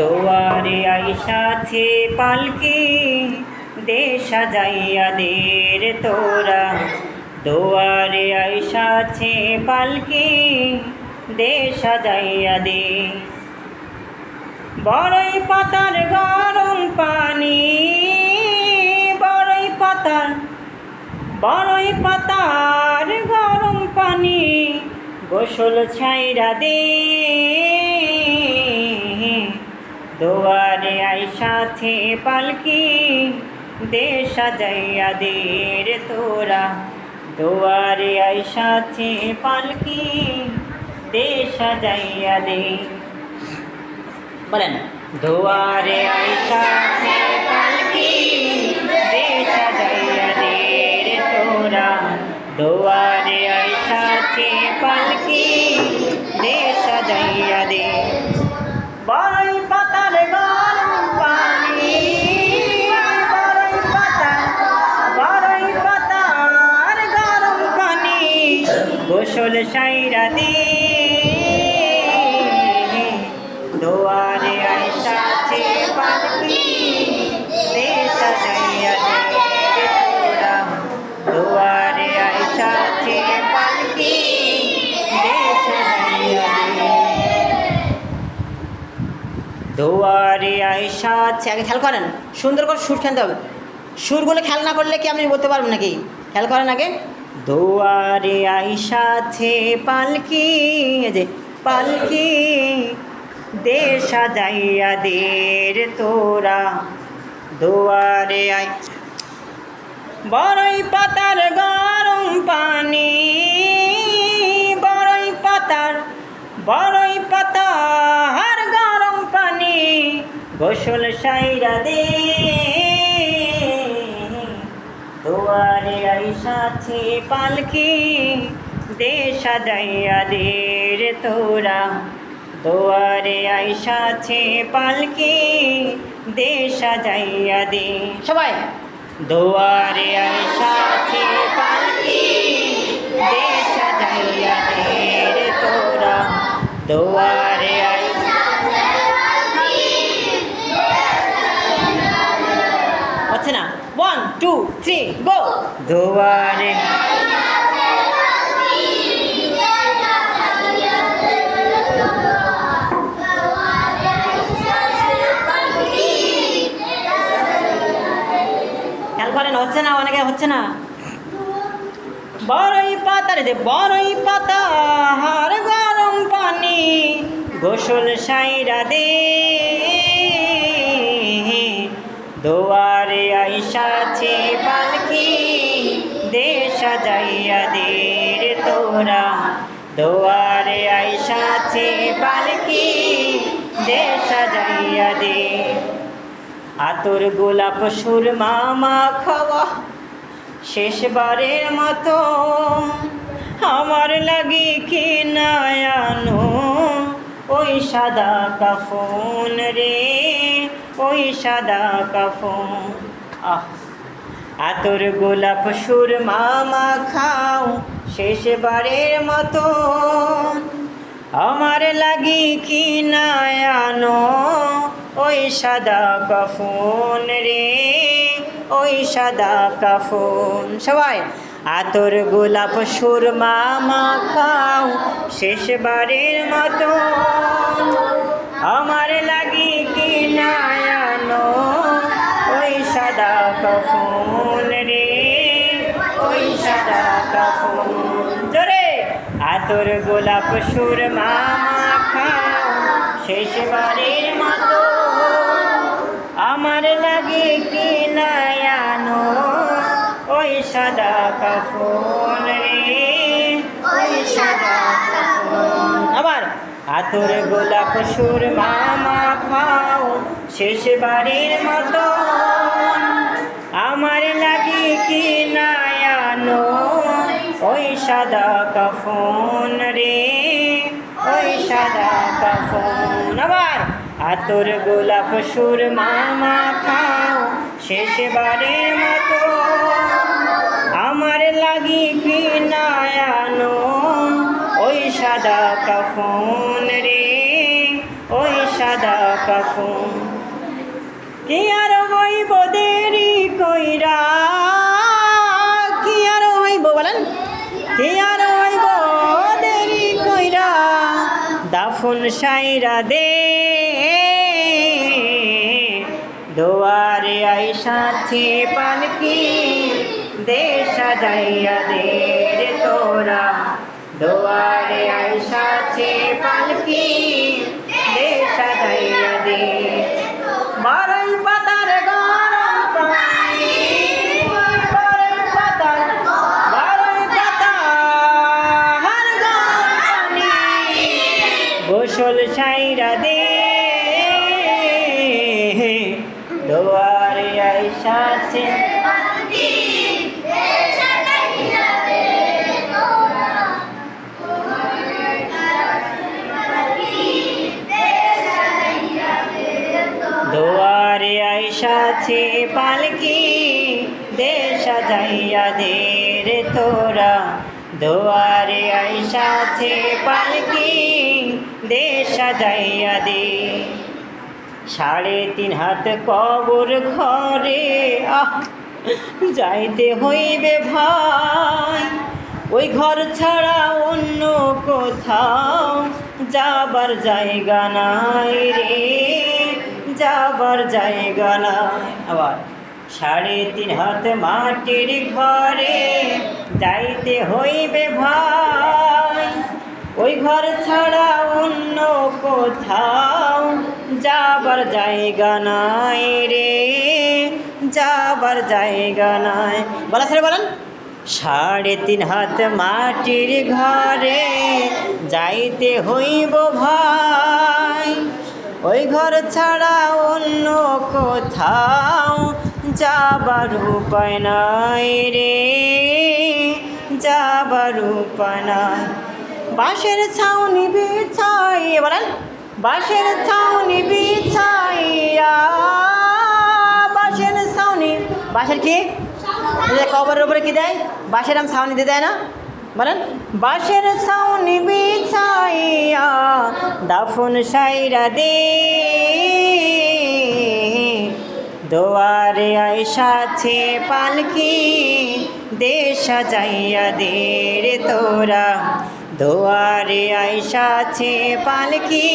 দোয়ারে আইসাছে পালকি দে সাজাইয়া দের তোরা। দোয়ারে আইসাছে পালকি দে সাজাইয়া দে। বড়ই পাতার গরম পানি, বড়ই পাতার বড়ই পাতার গরম পানি গোসল ছাইরা দে। দোয়ারে আইসাছে পালকি দে সাজাইয়া দে রে তোরা। দোয়ারে আইসাছে পালকি দে সাজাইয়া দে। বলেন। দোয়ারে আইসাছে পালকি দে সাজাইয়া দে রে তোরা। দোয়ারে আইসাছে পালকি দে সাজাইয়া দে। সাইরা দে দোয়ারে আইসাছে পালকি দে সাজাইয়া দে তোরা দোয়ারে আইসাছে পালকি দে সাজাইয়া আয়সা আগে খেয়াল করেন, সুন্দর করে সুর খেলতে হবে। সুরগুলো খেয়াল না করলে কি আপনি বলতে পারবেন নাকি? খেয়াল করেন আগে। দোয়ারে আয়সা আছে পালকি যে পালকি দে সাজাইয়া দের তোরা। দোয়ারে আই, বড়ই পাতার গরম পানি, বড়ই পাতার বড়ই পাতার গরম পানি, গোসল সাইরা দে। দোয়ারে আইসাছে পালকি দে সাজাইয়া দে রে তোরা। দোয়ারে আইসাছে পালকি দে সাজাইয়া দে সবাই। দোয়ারে আইসাছে পালকি দে সাজাইয়া দে রে তোরা। দোয়ারে আইসা হচ্ছে না ওয়ান টু থ্রি গো দোয়ারে খেয়াল করেন হচ্ছে না অনেকে হচ্ছে না। বড়ই পাতার যে বড়ই পাতা হার গরম পানি গোসল সাইরা দে। দোয়ারে আইসাছে পালকি দে সাজাইয়া দে। আতর গোলাপ সুর মামা খাওয়া, শেষবারের মতো আমার লাগি কি নায়ানো ওই সাদা কাফন রে, ওই সাদা কাফন। আহ, আতর গোলাপ সুর মামা খাও, শেষবারের মতো আমার লাগি কি নায়ানো ওই সাদা কাফন রে, ওই সাদা কাফন। সবাই, আতর গোলাপ সুর মামা খাও শেষবারের মতো আমার লাগি কি নায়ানো ওই সাদা কাফন রে, ওই সাদা কাফন। জোরে, আতর গোলাপ সুর মামা খাও শেষবারের মতো আমার লাগে কি নায়ানো ওই সাদা কাফন রে, ওই সাদা আবার আতর গোলাপ সুর মামা খাও শেষবারের মতো আমার লাগে কি নায়ানো ওই সাদা কাফন রে। সাদা আবার আতর গোলাপ সুর মামা খাও মতো। আমার লাগি কি ওই সাদা কাফন রে, ওই সাদা কাফন। কি আর হইব দেরি কইরা? কি আর হইব বলেন? কি আর দাফন সাইরা দে। দোয়ারে আইসাছে পালকি দে সাজাইয়া দে তোরা। দোয়ারে গোসল সাইরা দে। দোয়ারে আইসাছে দোয়ারে আইসাছে পালকি দোয়ারে আইসাছে পালকি দে যাইয়া দে। সাড়ে তিন হাত কবর ঘরে, আহ, যাইতে হইবে ভাই। ওই ঘর ছাড়া অন্য কোথাও যাবার জায়গা নাই রে, যাবার জায়গা নাই। আবার সাড়ে তিন হাত মাটির ঘরে যাইতে হইবে ভাই। ওই ঘর ছাড়া অন্য কোথাও যাবার জায়গা নাই রে, যাবার জায়গা নাই। বলা স্যার, বলেন। সাড়ে তিন হাত মাটির ঘরে যাইতে হইব ভাই। ওই ঘর ছাড়া অন্য কোথাও যাবার উপায় নাই রে, যাবার উপায় নাই। বাঁশের ছাউনি বিছাই, বলেন, বাঁশের ছাউনি বিছাইয়া, বাঁশের ছাউনি, বাঁশের কি? কবরের উপরে কি দেয়? বাঁশের আম ছাউনি দিয়ে দেয় না? বলেন, বাঁশের ছাউনি বিছাইয়া, দাফন সাইরা দে দোয়ারে আইসাছে পালকি, দেশ যাইয়া দের তোরা। দোয়ারে আইসাছে পালকি,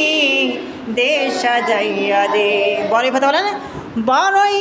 দেশ যাইয়া দে বড়ই কথা না? বড়ই